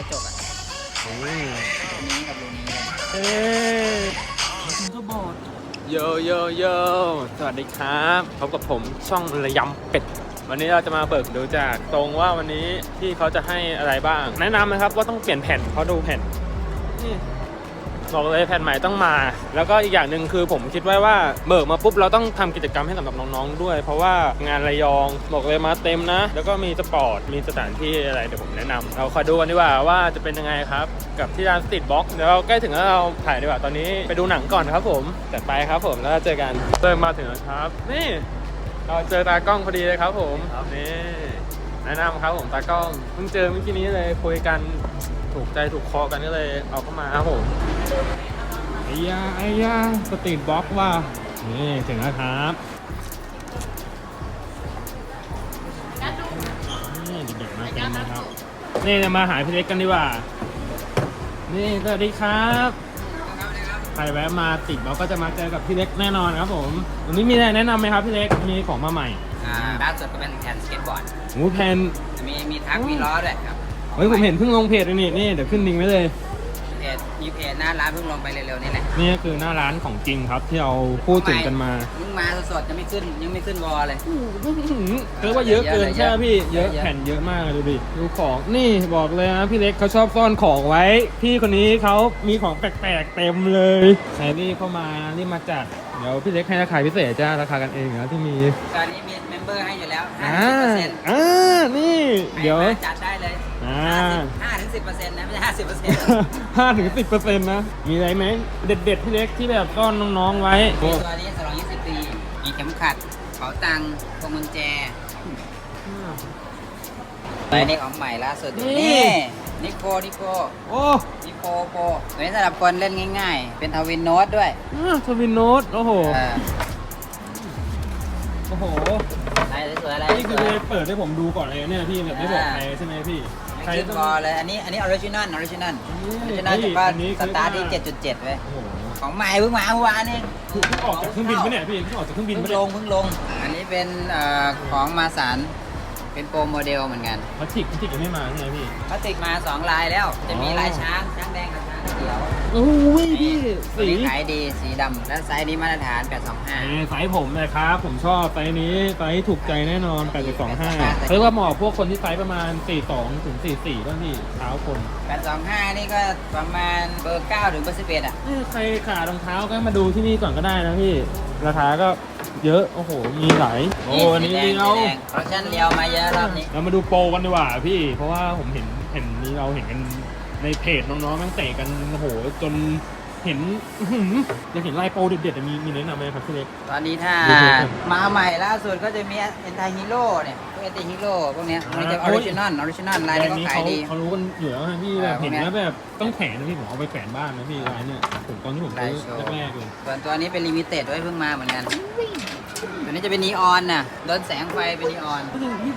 ระจกอะอืมรูนี้กับรูนี้เลยเอ้ยโยโยโยสวัสดีครับพบกับผมช่องระยำเป็ด วันนี้เราจะมาเบิกดูจากตรงว่าวันนี้ที่เขาจะให้อะไรบ้าง แนะนำนะครับว่าต้องเปลี่ยนแผ่นเพราะดูแผ่นนี่ บอกเลยแผ่นใหม่ต้องมา แล้วก็อีกอย่างหนึ่งคือผมคิดไว้ว่าเบิกมาปุ๊บเราต้องทำกิจกรรมให้กับน้องๆด้วย เพราะว่างานระยองบอกเลยมาเต็มนะ แล้วก็มีสปอร์ตมีสถานที่อะไรเดี๋ยวผมแนะนำเราคอยดูกันดีกว่าว่าจะเป็นยังไงครับ กับที่ร้านสตรีทบ็อกเดี๋ยวเราใกล้ถึงแล้วเราถ่ายดีกว่าตอนนี้ไปดูหนังก่อนครับผมจัดไปครับผมแล้วเจอกันเริ่มมาถึงแล้วครับ นี่ เราเจอตากล้องพอดีเลยครับผมนี่แนะนำครับผมตากล้องเพิ่งเจอเมื่อกี้นี้เลยคุยกัน ถูกใจถูกคอกันก็เลยเอาเข้ามาครับผมไอ้ยาไอ้ยาสตรีทบ็อกว่านี่ถึงแล้วครับนี่เด็กๆมาเต็มนะครับ นี่จะมาหาพี่เล็กกันดีกว่า นี่สวัสดีครับใครแวะมาติดบ็อกก็จะมาเจอกับพี่เล็กแน่นอนครับผมวันนี้มีอะไรแนะนำไหมครับพี่เล็กมีของมาใหม่อ่าล่าสุดก็เป็นแผ่นสเก็ตบอร์ดหมูแพนมีมีทักมีล้อด้วยครับ เฮ้ยผมเห็นเพิ่งลงเพจเลยนี่นี่เดี๋ยวขึ้นลิงก์ไว้เลย เพจมีเพจหน้าร้านเพิ่งลงไปเร็วๆนี่แหละนี่ก็คือหน้าร้านของจริงครับที่เราพูดถึงกันมาเพิ่งมาสดๆยังไม่ขึ้นยังไม่ขึ้นวอลเลย เรียกว่าเยอะเกินเยอะใช่ไหมพี่เยเยอะอะเยอะ แผ่นเยอะมากเลยดูดิดูของนี่บอกเลยนะพี่เล็กเขาชอบซ่อนของไว้ พี่คนนี้เขามีของแปลกๆเต็มเลยใครรีบเข้ามารีบมาจัดเดี๋ยวพี่เล็กให้ราคาพิเศษจ้าราคากันเองนะที่มีตอนนี้มีเมมเบอร์ให้อยู่แล้วอ่า50%อ่านี่ เดี๋ยวจัดได้เลย อ่า5ถึง10%นะไม่ใช่50%ห้าถึงสิบเปอร์เซ็นต์นะ มีอะไรไหมเด็ดๆพี่เล็กที่แบบซ่อนน้องๆไว้มีตัวนี้ฉลอง20ปี มีเข็มขัดเป๋าตังค์พวงกุญแจไปนี่ของใหม่ล่าสุดนี่นี่นิโคนิโคโอ้นิโคโปตัวนี้สำหรับคนเล่นง่าย ๆ เป็นทวินโน้ตด้วยทวินโน้ตโอ้โหเออโอ้โหอะไรสวยๆอะไรนี่คือสวยเลยเปิดให้ผมดูก่อนเลยเนี่ยพี่แบบไม่บอกใครใช่ไหมพี่ ๆใครขึ้นต้องบอลเลยอันนี้อันนี้ออริจินอลออริจินอลออริจินอลเฮ้ยแต่ว่าอันนี้สคือตาร์ทที่ว่า7.7เว้ยโอ้โหของใหม่เพิ่งมาเมื่อวานเองเพิ่งออกจากเครื่องบินปะเนี่ยพี่เพิ่งออกจากเครื่องบินเพิ่ปะงเนี่ลยงเพิ่งลง อันนี้เป็นเอ่อของมาสารเป็นโปรโมเดลเหมือนกันพลาสติกพลาสติกยังไม่มาใช่ไหมพี่ พลาสติกมา2ลายแล้ว จะมีอ๋อลายช้างช้างแดงกับช้างเขียวโอ้ยพี่ตัวสีนี้ขายดีสีดำและไซส์นี้มาตรฐาน 825นี่ไซส์ผมเลยครับผมชอบไซส์นี้ไซส์ถูกใจแน่นอน 8.25เรียกว่าเหมาะพวกคนที่ไซส์ประมาณ 42ถึง44ก็พี่เท้าคน 825 นี่ก็ประมาณเบอร์9ถึงเบอร์11อะเอ้ยใครขาดรองเท้าก็มาดูที่นี่ก่อนก็ได้นะพี่ ราคาก็เยอะ โอ้โห มีหลายโอ้อันนี้สีแดงเราสีแดงคอลเลคชันเรียวมาเยอะรอบนี้เรามาดูโปรกันดีกว่าพี่ เพราะว่าผมเห็นเห็นนี้เราเห็นกัน ในเพจน้องๆแมันเตะกันโอ้โหจนเห็นอื้อหืออยากเห็นลายโปรเด็ดๆแต่มีมีแนะนำไหมครับพี่เล็ก ตอนนี้ถ้าดูดูกันมาใหม่ล่าสุดก็จะมีเอ็นไทฮีโร่เนี่ย พวกเอ็นไทฮีโร่พวกเนี้ยพวกนี้จะออ่าอริจินอลออริจินอลลายนี้ก็นี้ขายเขาดี เขารู้กันอยู่แล้วนะพี่เอแบอบพวกเห็นเนี้ยแล้วแบบต้องแขวนนะพี่ผมเอาไปแขวนบ้านนะพี่ลายเนี่ยผมตอนที่ผมซื้อลายโชว์แรกๆเลยส่วนตัวนี้เป็นลิมิเต็ดด้วยเพิ่งมาเหมือนกันตัวนี้จะเป็นนีออนน่ะโดนแสงไฟเป็นนีออน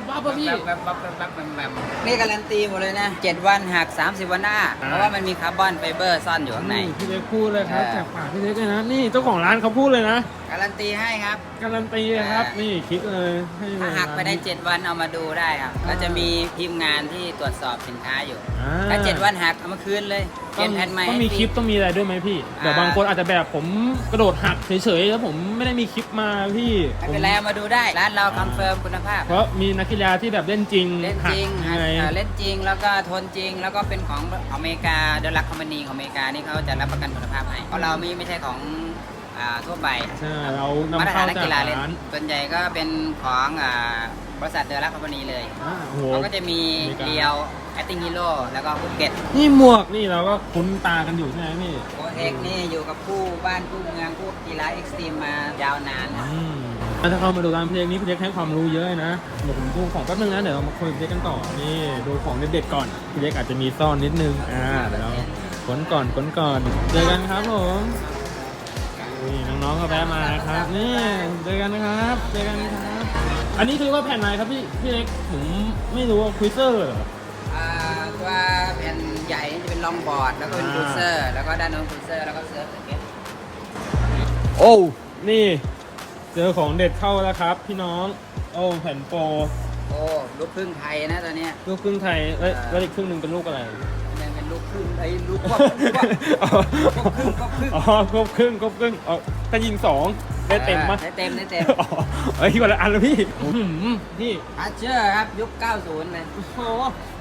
บ้าป่ะพี่แบบแบบแบบแบบแบบแบบนี่การันตีหมดเลยนะ 7 วันหัก 30 วันหน้าอ่าเพราะว่ามันมีคาร์บอนไฟเบอร์ซ่อนอยู่ข้างใน พี่เล็กพูดเลยครับเออจากปากพี่เล็กเลยนะ นี่เจ้าของร้านเขาพูดเลยนะ การันตีให้ครับ การันตีเลยครับเออนี่คิดเลยให้เลยถ้าหักไปได้ 7 วันเอามาดูได้ครับ ก็จะมีทีมงานที่ตรวจสอบสินค้าอยู่ อ่ถ้า 7 วันหักเอามาคืนเลยเปต้ลี่อยงนแผ่นใหม่ต้องมีให้ฟคลิปต้องมีอะไรด้วยไหมพี่อ่าเดี๋ยวบางคนอาจจะแบบผมกระโดดหักเฉยๆแล้วผมไม่ได้มีคลิปมาพี่ไม่เป็นไรเอามาดูได้ ร้านเราคอนเฟิร์มคุณภาพ เพราะมีนักกีฬาที่แบบเล่นจริงเล่นจริงหักยังไง อ่าเล่นจริงแล้วก็ทนจริง แล้วก็เป็นของอเมริกาเดลักคอมพานีของอเมริกานี่เขาจะรับประกันคุณภาพให้เพราะเราไม่ไม่ใช่ของ อ่าทั่วไปใช่เรามาตรนำฐาเข้านนักจากกีฬาเล่นร้านส่วนใหญ่ก็เป็นของอ่าบริษัทเดลักคอมพานีเลยอ่าโอ้โห เขาก็จะมีอเมริกา เรียวแอตติงฮีโร่แล้วก็ภูเก็ตนี่หมวกนี่เราก็คุ้นตากันอยู่ใช่ไหมพี่โอเอ็กนี่อยู่กับคู่บ้านคู่เมืองคู่กีฬาเอ็กซ์ตรีมมายาวนานครับอืมแล้วถ้าเข้ามาดูร้านพี่เล็กนี้พี่เล็กให้ความรู้เยอะนะเดี๋ยวผมดูของแป๊บนึงนะเดี๋ยวเรามาคุยกับพี่เล็กกันต่อนี่ดูของเด็ดๆก่อนพี่เล็กอาจจะมีซ่อนนิดนึงอ่าเดี๋ยวเราขนก่อนขนก่อนเจอกันครับผม นี่น้องๆก็แวะมานะครับนี่เจอกันนะครับเจอกันครับ อันนี้คือว่าแผ่นไหนครับพี่พี่เล็กผมไม่รู้ว่าคุยเซอร์เหรออ่าตัวแผ่นใหญ่นี่จะเป็นลองบอร์ดแล้วก็เป็นอ่าครูเซอร์ แล้วก็ด้านโน้นครูเซอร์แล้วก็เซิร์ฟสเก็ตโอ้นี่เจอของเด็ดเข้าแล้วครับ พี่น้องโอ้แผ่นโปรโอ้ลูกครึ่งไทยนะตัวเนี้ยลูกครึ่งไทยเอ้ยอ่าแล้วอีกครึ่งหนึ่งเป็นลูกอะไรใลูกค รึ่งไอ้ลูกควบควบควบครึ่งควบครึ่งอ๋อครบครึ่งครบครึ่งอ๋อถ้ายิงสองได้เต็มปะได้เต็มได้เต็มอ๋อเฮ้ยคนละอันแล้วพี่อื้อหือพี่อาเชอร์ครับยุค 90เลยโอ้โห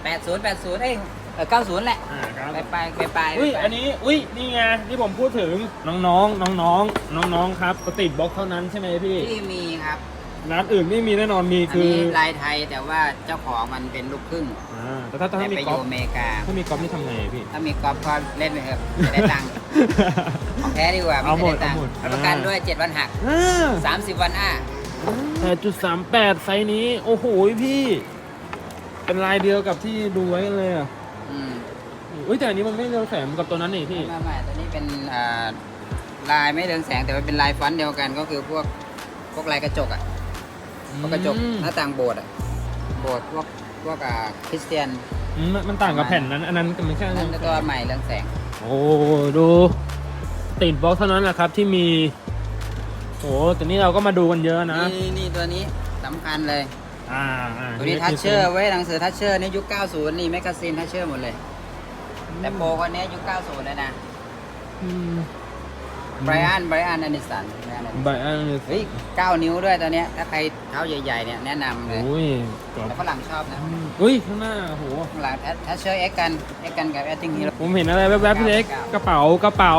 80 80เอ้ยเออ90แหละอ่าครับไปไปไปไปอุ้ยไปอันนี้อุ้ยนี่ไงที่ผมพูดถึงน้องๆน้องๆน้องๆครับสตรีทบล็อกเท่านั้นใช่ไหมพี่ที่มีครับ ร้านอื่นไม่มีแน่นอนมีอันคือนี้ลายไทยแต่ว่าเจ้าของมันเป็นลูกครึ่งอ่าแต่ถ้าแต่ถ้ามีไปอกอล์ฟยู่อเมริกา ถ้ามีกอล์ฟนี่ทำไงพี่ ถ้ามีกอล์ฟก็เล่นไปเถอะจะได้ตังค์ของแท้ดีกว่าเอาหมดไได้ตังค์เอาหมด รับประกันด้วย 7 วันหัก 30 วันอ้าแปดจุดสามแปดไซส์นี้ โอ้โหพี่ เป็นลายเดียวกับที่ดูไว้เลยอะอืมอุ้ยแต่อันนี้มันไม่เรืองแสงกับตัวนั้นนี่พี่ ไม่ไม่ตัวนี้เป็นอ่าลายไม่เรืองแสงแต่ว่าเป็นลายฟอนต์เดียวกันก็คือพวกพวกลายกระจกอะ พวกกระจกอืม หน้าต่างโบสถ์อะโบสถ์พวกพวกอ่าคริสเตียนอืมมันมันต่างกับแผ่นนั้น อันนั้นมันแค่นั่นตัวใหม่เรืองแสงโอ้ดูติดบล็อกเท่านั้นแหละครับที่มีโอ้แต่นี่เราก็มาดูกันเยอะนะ นี่นี่ตัวนี้สำคัญเลย อ่าอ่าตัวนี้ทัชเชอร์ไว้ยหนังสือทัชเชอร์นี่ยุค 90 นี่แมกกาซีนทัชเชอร์หมดเลย แต่โปรคนนี้ยุค 90เลยนะ อืม ไบรอันไบรอันแอนดิสันใบอันนี้เฮ้ย9นิ้วด้วยตัวเนี้ยถ้าใครเท้าใหญ่ๆเนี่ยแนะนำเลยโอ้ยกรอบแต่ฝรั่งชอบนะอืมอุ้ยข้างหน้าโอ้โหข้างหลังทัชเชอร์เอ็กกันเอ็กกันกับแอตติงฮีโร่ผมเห็นอะไรแวบๆพี่เล็กเก้ากระเป๋ากระเป๋า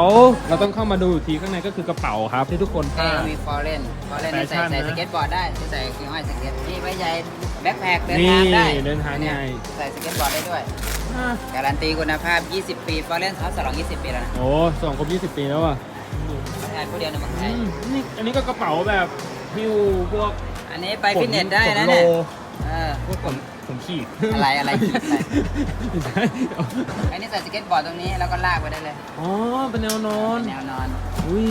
เราต้องเข้ามาดูอีกทีข้างในก็คือกระเป๋าครับที่ทุกคนเท่พลาดมีฟอร์เรนฟอร์เรนนี่แฟชั่ใส่นใส่นะสเก็ตบอร์ดได้ใส่คือห้อยสเก็ตนี่ใบใหญ่แบ็คแพคเดินนี่ทางได้เดินทางไงใส่สเก็ตบอร์ดได้ด้วยอะการันตีคุณภาพ 20 ปีฟอร์เรนเขาสลอง 20 ปีแล้วนะโอ้สองครบยี่สิบปีแล้วอะ ไม่ใช่ผู้เดียวในเมืองไทอืยมนี่อันนี้ก็กระเป๋าแบบฮิวพวกอันนี้ไปฟิตเนสได้ขนะโลเนี่ยเออ พวกผมผมขีดอะไรอะไรขีดอะไร ไม่ใช่อันนี้ใส่สเก็ตบอร์ดตรงนี้แล้วก็ลากไปได้เลยอ๋อเป็นแนวนอน แนวนอนอุ้ย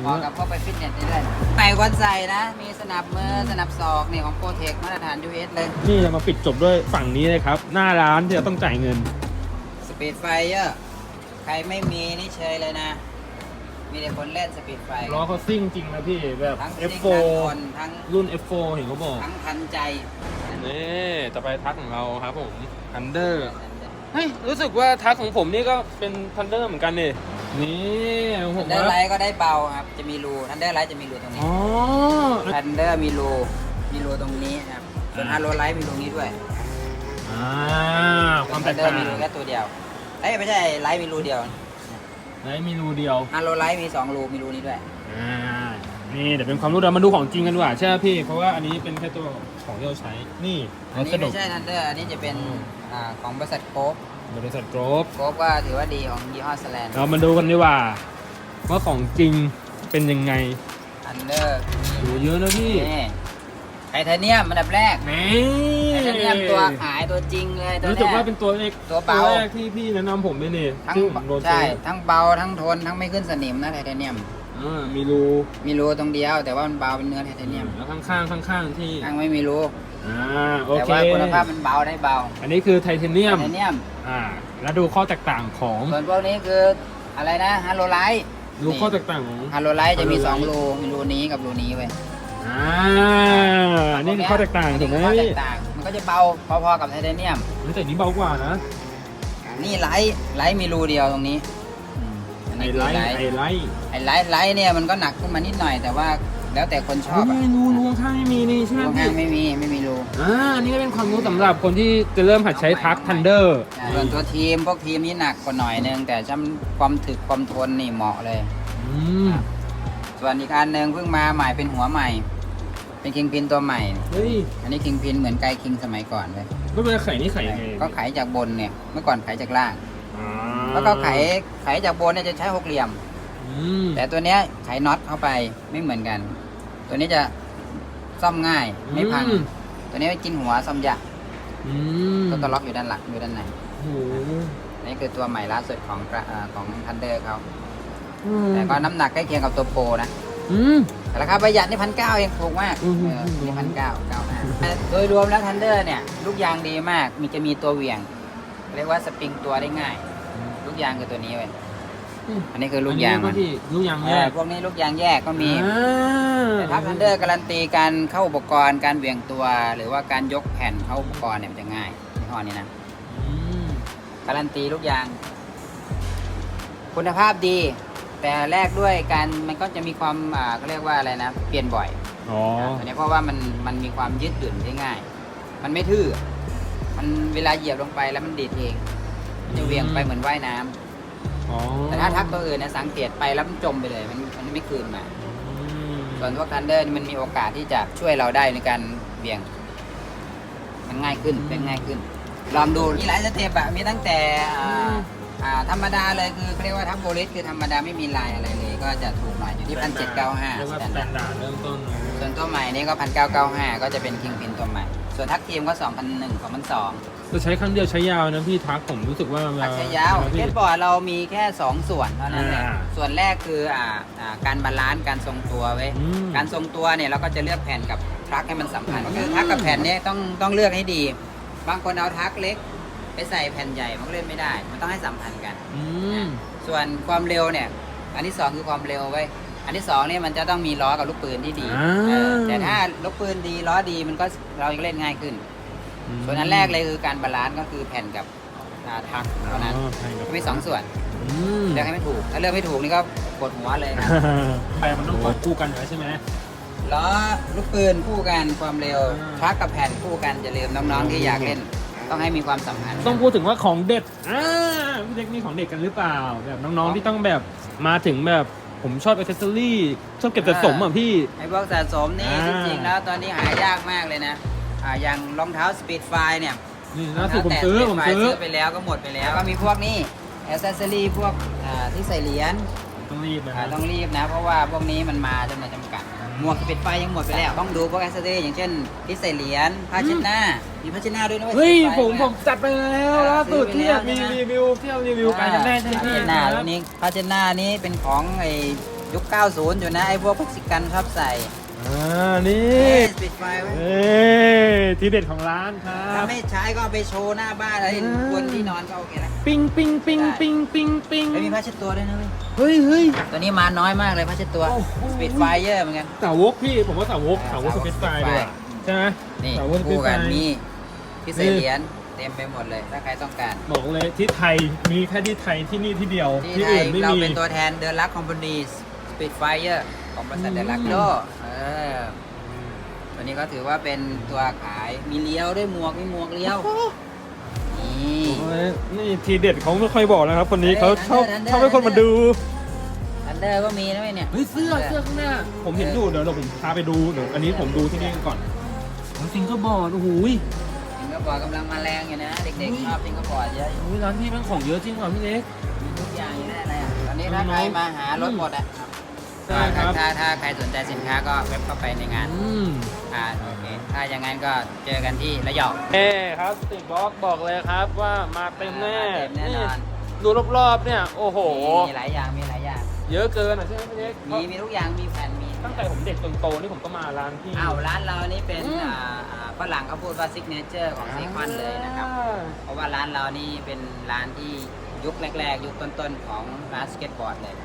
เหมาะกับพวกไปฟิตเนสได้เลยใส่วันใส่นะ มีสนับมือสนับศอกนี่ของโปรเทคมาตรฐาน US เลย นี่จะมาปิดจบด้วยฝั่งนี้เลยครับ หน้าร้านที่เราต้องจ่ายเงิน สปีดไฟเยอะใครไม่มีนี่เชยเลยนะ มีแต่คนเล่นสปีดไฟล้อเขาซิ่งจริงนะพี่แบบ ทั้งซิ่ง F4 ทั้งคนทั้งรุ่น F4 เห็นเขาบอก ทั้งทันใจนี่ต่อไปทักของเราครับผม Thunder เฮ้ยรู้สึกว่าทักของผมนี่ก็เป็น Thunder เหมือนกันนี่นี่ของผทัมนเดอร์ว่าไลท์ก็ได้เบาครับ จะมีรูทันเดอร์ไลท์จะมีรูตรงนี้อ๋อทันเดอร์มีรูมีรูตรงนี้นะครับส่วนฮาโลไลท์มีรูนี้ด้วยอ่าความแตทักนเดอต่างร์มีรูแค่ตัวเดียวเอ้ยไม่ใช่ไลท์มีรูเดียว ไหนมีรูเดียวฮาโลไลท์มีสองรูมีรูนี้ด้วย อ่า นี่เดี๋ยวเป็นความรู้เรามาดูของจริงกันดีกว่าใช่ไหมพี่ เพราะว่าอันนี้เป็นแค่ตัวของที่เราใช้ นี่อันนี้วัสดุไม่ใช่ทันเดอร์อันนี้จะเป็นอืมอ่าของบริษัทโคฟบริษัทโกรบโคฟก็ถือว่าดีของยี่ห้อสแลนด์เรามาดูกันดีกว่าว่าของจริงเป็นยังไง ทันเดอร์โหเยอะนะพี่ นี่ไทเทเนียมอันดับแรกนี่ไทเทเนียมตัวขายตัวจริงเลยตัวรู้สึกเนี้ว่ายเป็นตัวเล็กตัวเบา แรกที่พี่แนะนำผมเลยนี่ทั้งที่ผมโดนใช่ซื้อทั้งเบาทั้งทนทั้งไม่ขึ้นสนิมนะไทเทเนียม อ่ามีรูมีรูตรงเดียว แต่ว่ามันเบาเป็นเนื้อไทเทเนียมแล้วข้างๆข้างๆที่ข้างไม่มีรูอ่าโอแต่เคว่าคุณภาพมันเบาได้เบาอันนี้คือไทเทเนียไทมเทเนียม อ่าแล้วดูข้อแตกต่างของส่วนพวกนี้คืออะไรนะฮัลโลไลท์ดูข้อแตกต่างของ ฮัลโลไลท์จะมี Halo สอง Light รูมีรูนี้กับรูนี้เว้ย อ่าอันนี้คือข้อแตกต่างถูกไหมข้อแตพี่กต่างมันก็จะเบาพอๆกับไทเทเนียม เฮ้ยแต่อันนี้เบากว่านะนี่ไลท์ไลท์มีรูเดียวตรงนี้ อันไอนี้คือไลท์ไลท์ไอไลท์ไอ้ไลท์ไลท์เนี่ยมันก็หนักขึ้นมานิดหน่อยแต่ว่าแล้วแต่คนชอบเฮ้ยรูรูข้างๆไม่มีนี่ใช่ไหมรูพี่ข้างไม่มีไม่มีรู อ่าอันนี้ก็เป็นความรู้สำหรับคนที่จะเริ่มหัดใช้ทักทันเดอร์ส่วนตัวทีมพวกทีมนี่หนักกว่าหน่อยนึง แต่ช่ำความถึกความทนนี่เหมาะเลยอืมส่วนอีกอันหนึ่งเพิ่งมาใหม่เป็นหัวใหม่ เป็นคิงพินตัวใหม่ เฮ้ยอันนี้คิงพินเหมือนไกคิงสมัยก่อนเลยไม่เป็นไข่นี่ไข่ยังไงก็ไขจากบนเนี่ย เมื่อก่อนไขจากล่าง อ่าแล้วก็ไขไขจากบนเนี่ยจะใช้หกเหลี่ยม อืมแต่ตัวเนี้ยไขน็อตเข้าไปไม่เหมือนกัน ตัวนี้จะซ่อมง่ายไม่พัง อืมตัวนี้ไม่กินหัวซ่อมยากอืมตัวตัวล็อกอยู่ด้านหลังอยู่ด้านในโอ้โหนี่คือตัวใหม่ล่าสุดของกระเอ่อของทันเดอร์เขา อืมแต่ก็น้ำหนักใกล้เคียงกับตัวโปรนะ อืมแต่ ราคาประหยัดนี่พันเก้าเองถูกมากอืม เออนี่พันเก้าเก้าห้าโดยรวมแล้วทันเดอร์เนี่ย ลูกยางดีมากมีจะมีตัวเหวี่ยง เรียกว่าสปริงตัวได้ง่าย ลูกยางคือตัวนี้เว้ยอันนี้คือลูกยางอัมันพี่ลูกยางเอแยอกพวกนี้ลูกยางแยกก็มี อ่าแต่ถ้าทันเดอร์การันตีการเข้าอุปกรณ์การเหวี่ยงตัว หรือว่าการยกแผ่นเข้าอุปกรณ์เนี่ยมันจะง่ายยี่ห้อนี้นะ อืมการันตีลูกยาง คุณภาพดี แต่แรกด้วยการมันก็จะมีความอ่าเขาเรียกว่าอะไรนะ เปลี่ยนบ่อยอ๋ออันนี้เพราะว่ามันมันมีความยืดหยุ่นได้ง่าย มันไม่ทื่อ มันเวลาเหยียบลงไปแล้วมันดีดเองมันจะเหวียงไปเหมือนว่ายน้ำอ๋อแต่ถ้าทักตัวอื่นเนี่ยสังเกตไปแล้วมันจมไปเลย มันมันไม่คืนมา อืมส่วนพวกทันเดอร์มันมีโอกาสที่จะช่วยเราได้ในการเบี่ยง มันง่ายขึ้นเป็นง่ายขึ้น ลองดูมีหลายสเต็ปอะมีตั้งแต่อ่า อ่าธรรมดาเลยคือเขาเรียกว่าทับโบลิสคือธรรมดาไม่มีลายอะไรเลย ก็จะถูกหน่อยอยู่ที่พันเจ็ดเก้าห้าเรียกว่าสแตนดาร์ดเริ่มต้นเลยส่วนตัวใหม่นี่ก็พันเก้าเก้าห้าก็จะเป็นคิงพินตัวใหม่ ส่วนทักทีมก็สองพันหนึ่งสองพันสองจะใช้ครั้งเดียวใช้ยาวนะพี่ทักผมรู้สึกว่าเวตัลากใช้ยาวเวลเกพี่ตบอร์ดเรามีแค่ 2 ส่วนเท่านั้นแหละอ่าส่วนแรกคืออ่าอ่าการบาลานซ์การทรงตัวไว้ยอืมการทรงตัวเนี่ยเราก็จะเลือกแผ่นกับทรัคให้มันสัมพันธ์คือทรัคกับแผ่นเนี้ต้องต้องเลือกให้ดี บางคนเอาทรัคเล็ก ไปใส่แผ่นใหญ่มันก็เล่นไม่ได้ มันต้องให้สัมพันธ์กัน อืม ส่วนความเร็วเนี่ย อันที่สองคือความเร็วไว้ยอันที่สองเนี่ยมันจะต้องมีล้อกับลูกปืนที่ดีอ่า เออแต่ถ้าลูกปืนดีล้อดีมันก็เราจะเล่นง่ายขึ้น ส่วนอันแรกเลยคือการบาลานซ์ก็คือแผ่นกับอ่าทักเท่านั้นอ๋อใช่ครับมีสองส่วนอืมเลือกให้ไม่ถูก ถ้าเลือกไม่ถูกนี่ก็ปวดหัวเลยแต่มันต้องควบคู่กันอยู่แล้วใช่ไหม ล้อลูกปืนคู่กันความเร็วอ่า ทรัคกับแผ่นคู่กันอย่าลืมน้องๆที่อยากเล่น ต้องให้มีความสัมพันธ์ต้องพูดถึงว่าของเด็ดอ่าพี่เล็กมีของเด็ดกันหรือเปล่า แบบน้องๆที่ต้องแบบมาถึงแบบผมชอบอ c เซสซอรี่ชอบเก็บสะสมอะพี่ ไอ้พวกสะสมนี่อ่า จริงๆแล้วตอนนี้หายากมากเลยนะอ่าอย่างรองเท้าสปีดไฟเนี่ยนี่ล่าสุดผมซื้อรผงมเท้าแตะซื้อ Speedfire ไปแล้วก็หมดไปแล้วก็มีพวกนี้แอสเซสซอรี่พวกอ่าที่ใส่เหรียญ ต้องรีบนะอ่าต้องรีบนะ เพราะว่าพวกนี้มันมาจำนวนจำกัด หมวกสปีดไฟยังหมดไปแล้ว ต้องดูพวกแอสเซสซอรี่อย่างเช่นที่ใส่เหรียญผ้าเช็ดหน้า มีผ้าเช็ดหน้าด้วยนะว้เฮ้ย Speedfire ผมผมจัดไปแล้วล่าสุดซื้ที่อไปแล้วมีใช่ไหมรีวิวที่เรารีวิวกันแน่ใช่ไหมผ้าเช็ดหน้าตัวนี้ผ้าเช็ดหน้านี้เป็นของไอ้ยุค 90 อยู่นะไอ้พวกพักซิกันชอบใส่อ่านี่สปีดไฟไว้เอ้ยทีเด็ดของร้านครัถ้าบไม่ใช้ก็เอาไปโชว์หน้าบ้านอะไรอ่าบนที่นอนก็โอเคแล้วปิ้งปิ้งปิ้งได้ปิ้งปิ้งปิ้งไม่มีผ้าเช็ดตัวด้วยนะเว้ยเฮ้ยเฮ้ยตัวนี้มาน้อยมากเลยผ้าเช็ดตัวโอ้โหสปีดไฟเยอะเหมือนกันสาวกพี่ผมว่าสาวกอ่าสาวกสสาวกเปซไฟ Spitfire ด้วยใช่ไหมนี่สาวกสเปซคู่ไฟกัน มีที่ใส่เหรียญเต็มไปหมดเลย ถ้าใครต้องการ บอกเลยที่ไทยมีแค่ที่ไทยที่นี่ที่เดียว ที่ที่ไทยอื่นไม่เรามี เป็นตัวแทนเด e l ลักคอมพานีสปีดไฟเออร์ของบริษัทอืมเด e l ลักโดเออตัวนี้ก็ถือว่าเป็นตัวขายมีเลี้ยวด้วยหมวกมีหมวกเลี้ยว นี่โอ้ยนี่ทีเด็ดเขาไม่ค่อยบอกนะครับ คนนี้เฮ้เขายชอบ Thunder ชอบให้คนมาดู อันเดอร์ก็มีนะเว้ยเนี่ย เฮ้ยเสื้อเสื้อข้างหน้าผมเห็นอยู่เดี๋ยวเราผมพาไปดูเดี๋ยวอันนี้ผมดูที่นี่ก่อนซิงเกิลบอร์ดโอ้โห ยสิงคโปร์กำลังมาแรงอยู่นะ เด็กๆชอบสิงคโปร์เยอะโอ้ยร้านพี่แม่งของเยอะจริงว่ะพี่เล็ก มีทุกอย่างอยู่ได้เลยอะตอนนี้ถ้าน้องๆใครมาหารถหมดอะได้ครับ ถ้าถ้าใครสนใจสินค้าก็เว็บเข้าไปในงานอืมอ่าโอเคถ้าอย่างนั้นก็เจอกันที่ระยอง เอ้ครับสติกบ็อกบอกเลยครับว่ามาเต็มแน่เต็มแน่นอน ดูรอบๆเนี่ย โอ้โห มีหลายอย่างมีหลายอย่าง เยอะเกินอะใช่ไหมพี่เล็กมีมีทุกอย่างมีแผ่นมี ตั้งแต่ผมเด็กจนโตนี่ผมก็มาร้านพี่ อ้าวร้านเรานี่เป็นอืม อ่าอ่าฝรั่งเขาพูดว่าซิกเนเจอร์ของซีคอนเลยนะครับเพราะว่าร้านเรานี่เป็นร้านที่ยุคแรก ๆ ยุคต้นๆของร้านสเก็ตบอร์ดเลย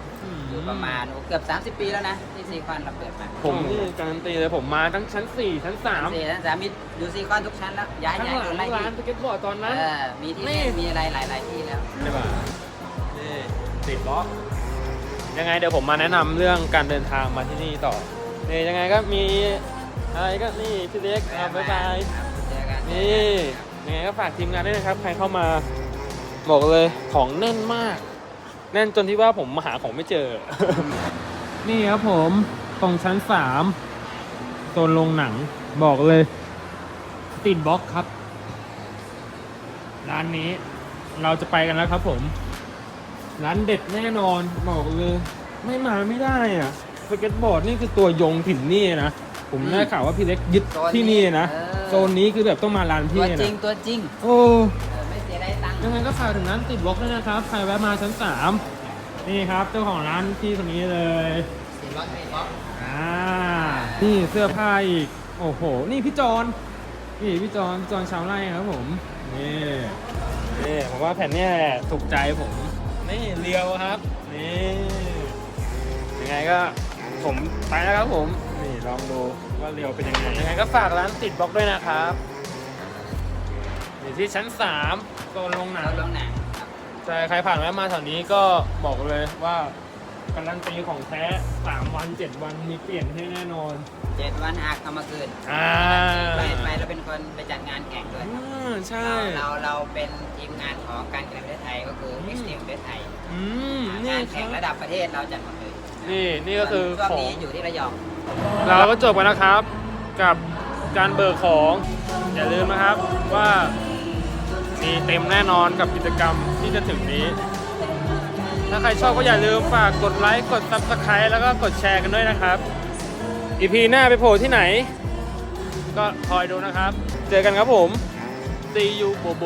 อยู่ประมาณโอ้เกือบ 30 ปีแล้วนะ ที่ซีคอนเราเปิดมาผมนี่การันตีเลยผมมาทั้งชั้น 4 ชั้น 3 สี่ทั้งสามมีอยู่ซีคอนทุกชั้นแล้วย้ายข้างย้ายหลัโดงนไล่ร้านที่สเก็ตบอร์ดตอนนั้น เออมีที่นี่เล่นมีอะไรหลาย ๆ ที่แล้ว ใช่ป่ะนี่ติดล็อก ยังไงเดี๋ยวผมมาแนะนำเรื่องการเดินทางมาที่นี่ต่อนี่ยังไงก็มีอะไรก็นี่พี่เล็กอะบ๊ายบายนนี่ยังไงก็ฝากทีมงานด้วยนะครับ ใครเข้ามาบอกเลยของแน่นมาก แน่นจนที่ว่าผมมาหาของไม่เจอ นี่ครับผมตรงชั้นสามโซนโรงหนังบอกเลยติดบล็อกครับ ร้านนี้เราจะไปกันแล้วครับผม ร้านเด็ดแน่นอนบอกเลยไม่มาไม่ได้อะสเก็ตบอร์ดนี่คือตัวยงถิ่นนี่นะผมได้ข่าวว่าพี่เล็กยึดที่นี่นะเออ โซนนี้คือแบบต้องมาร้านตัพี่วนะจริงตัวจริงโอ้เออไม่เสียดายตังค์ยังไงก็ฝากถึงร้านติดบล็อกด้วยนะครับใครแวะมาชั้นสามนี่ครับเจ้าของร้านพี่คนนี้เลยติดล็อกติดล็อกอ่านี่เสื้อผ้าอีก โอ้โห นี่พี่จอนนี่พี่จอนพี่จอนชาวไร่ครับผม นี่ นี่ผมว่าแผ่นเนี้ยถูกใจผม นี่เรียวครับ นี่ยังไงก็ผมไปแล้วครับผม นี่ลองดูว่าเรียวเป็นยังไงยังไงก็ฝากร้านติดบล็อกด้วยนะครับอยู่ที่ชั้น3โซนโรงหนังเราลงหนังใช่ใครผ่านแวะมาแถวนี้ก็บอกเลยว่า การันตีของแท้3วัน7วันมีเปลี่ยนให้แน่นอน เจ็ดวันหักเอามาคืนอ่าไปไปเราเป็นคนไปจัดงานแข่งด้วยอืมใช่ เราเราเราเป็นทีมงานของการกีฬาประเทศไทยก็คือ Extreme ประเทศไทยอืมนี่งานคแข่งรัระบดับประเทศเราจัดหมดเลยนี่นี่ก็คือช่วงของนี้อยู่ที่ระยอง เราก็จบกันนะครับกับการเบิกของ อย่าลืมนะครับว่ามีเต็มแน่นอนกับกิจกรรมที่จะถึงนี้ ถ้าใครชอบก็อย่าลืมฝากกดไลค์ กด subscribe แล้วก็กดแชร์กันด้วยนะครับ อีพีหน้าไปโผล่ที่ไหน ก็คอยดูนะครับ เจอกันครับผม See you โบโบ